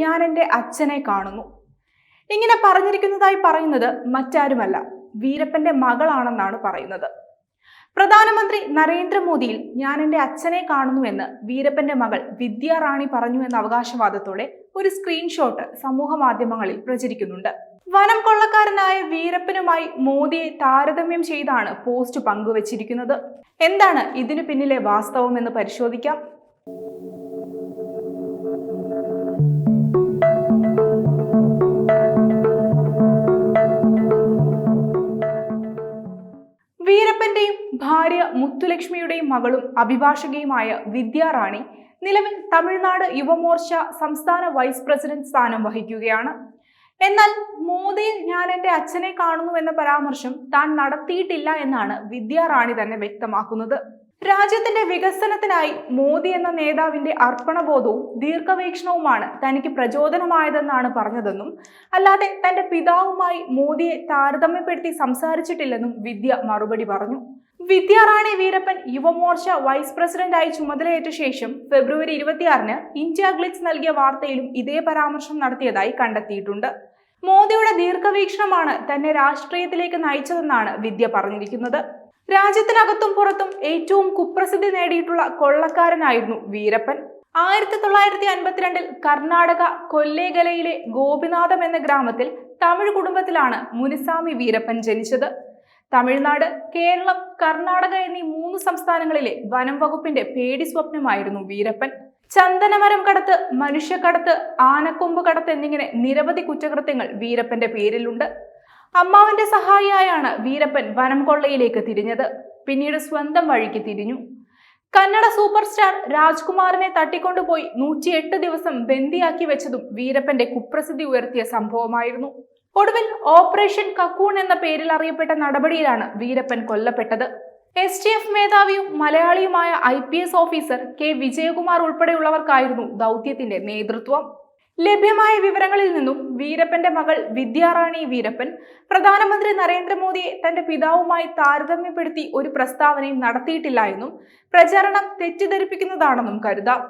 ഞാൻ എന്റെ അച്ഛനെ കാണുന്നു. ഇങ്ങനെ പറഞ്ഞിരിക്കുന്നതായി പറയുന്നത് മറ്റാരുമല്ല വീരപ്പന്റെ മകളാണെന്നാണ് പറയുന്നത്. പ്രധാനമന്ത്രി നരേന്ദ്രമോദിയിൽ ഞാൻ എന്റെ അച്ഛനെ കാണുന്നു എന്ന് വീരപ്പന്റെ മകൾ വിദ്യ റാണി പറഞ്ഞു എന്ന അവകാശവാദത്തോടെ ഒരു സ്ക്രീൻഷോട്ട് സമൂഹ മാധ്യമങ്ങളിൽ പ്രചരിക്കുന്നുണ്ട്. വനം കൊള്ളക്കാരനായ വീരപ്പനുമായി മോദിയെ താരതമ്യം ചെയ്താണ് പോസ്റ്റ് പങ്കുവച്ചിരിക്കുന്നത്. എന്താണ് ഇതിനു പിന്നിലെ വാസ്തവം എന്ന് പരിശോധിക്കാം. ഭാര്യ മുത്തുലക്ഷ്മിയുടെയും മകളും അഭിഭാഷകയുമായ വിദ്യാറാണി നിലവിൽ തമിഴ്നാട് യുവമോർച്ച സംസ്ഥാന വൈസ് പ്രസിഡന്റ് സ്ഥാനം വഹിക്കുകയാണ്. എന്നാൽ മോദിയിൽ ഞാൻ എന്റെ അച്ഛനെ കാണുന്നു എന്ന പരാമർശം താൻ നടത്തിയിട്ടില്ല എന്നാണ് വിദ്യാറാണി തന്നെ വ്യക്തമാക്കുന്നത്. രാജ്യത്തിന്റെ വികസനത്തിനായി മോദി എന്ന നേതാവിന്റെ അർപ്പണബോധവും ദീർഘവീക്ഷണവുമാണ് തനിക്ക് പ്രചോദനമായതെന്നാണ് പറഞ്ഞതെന്നും അല്ലാതെ തന്റെ പിതാവുമായി മോദിയെ താരതമ്യപ്പെടുത്തി സംസാരിച്ചിട്ടില്ലെന്നും വിദ്യ മറുപടി പറഞ്ഞു. വിദ്യ റാണി വീരപ്പൻ യുവമോർച്ച വൈസ് പ്രസിഡന്റായി ചുമതലയേറ്റ ശേഷം ഫെബ്രുവരി ഇരുപത്തിയാറിന് ഇന്ത്യ ഗ്ലിറ്റ്സ് നൽകിയ വാർത്തയിലും ഇതേ പരാമർശം നടത്തിയതായി കണ്ടെത്തിയിട്ടുണ്ട്. മോദിയുടെ ദീർഘവീക്ഷണമാണ് തന്നെ രാഷ്ട്രീയത്തിലേക്ക് നയിച്ചതെന്നാണ് വിദ്യ പറഞ്ഞിരിക്കുന്നത്. രാജ്യത്തിനകത്തും പുറത്തും ഏറ്റവും കുപ്രസിദ്ധി നേടിയിട്ടുള്ള കൊള്ളക്കാരനായിരുന്നു വീരപ്പൻ. ആയിരത്തി തൊള്ളായിരത്തി അൻപത്തിരണ്ടിൽ കർണാടക കൊല്ലേഗലയിലെ ഗോപിനാഥം എന്ന ഗ്രാമത്തിൽ തമിഴ് കുടുംബത്തിലാണ് മുനിസ്വാമി വീരപ്പൻ ജനിച്ചത്. തമിഴ്നാട് കേരളം കർണാടക എന്നീ മൂന്ന് സംസ്ഥാനങ്ങളിലെ വനം വകുപ്പിന്റെ പേടി സ്വപ്നമായിരുന്നു വീരപ്പൻ. ചന്ദനമരം കടത്ത് മനുഷ്യക്കടത്ത് ആനക്കൊമ്പ് കടത്ത് എന്നിങ്ങനെ നിരവധി കുറ്റകൃത്യങ്ങൾ വീരപ്പന്റെ പേരിലുണ്ട്. അമ്മാവന്റെ സഹായിയായാണ് വീരപ്പൻ വനം കൊള്ളയിലേക്ക് തിരിഞ്ഞത്. പിന്നീട് സ്വന്തം വഴിക്ക് തിരിഞ്ഞു. കന്നഡ സൂപ്പർ സ്റ്റാർ രാജ്കുമാറിനെ തട്ടിക്കൊണ്ടുപോയി നൂറ്റിയെട്ട് ദിവസം ബന്ദിയാക്കി വെച്ചതും വീരപ്പന്റെ കുപ്രസിദ്ധി ഉയർത്തിയ സംഭവമായിരുന്നു. ഒടുവിൽ ഓപ്പറേഷൻ കക്കൂൺ എന്ന പേരിൽ അറിയപ്പെട്ട നടപടിയിലാണ് വീരപ്പൻ കൊല്ലപ്പെട്ടത്. എസ് ടി എഫ് മേധാവിയും മലയാളിയുമായ I P S officer K Vijayakumar ഉൾപ്പെടെയുള്ളവർക്കായിരുന്നു ദൗത്യത്തിന്റെ നേതൃത്വം. ലഭ്യമായ വിവരങ്ങളിൽ നിന്നും വീരപ്പന്റെ മകൾ വിദ്യാറാണി വീരപ്പൻ പ്രധാനമന്ത്രി നരേന്ദ്രമോദിയെ തന്റെ പിതാവുമായി താരതമ്യപ്പെടുത്തി ഒരു പ്രസ്താവനയും നടത്തിയിട്ടില്ല എന്നും പ്രചരണം തെറ്റിദ്ധരിപ്പിക്കുന്നതാണെന്നും കരുതാം.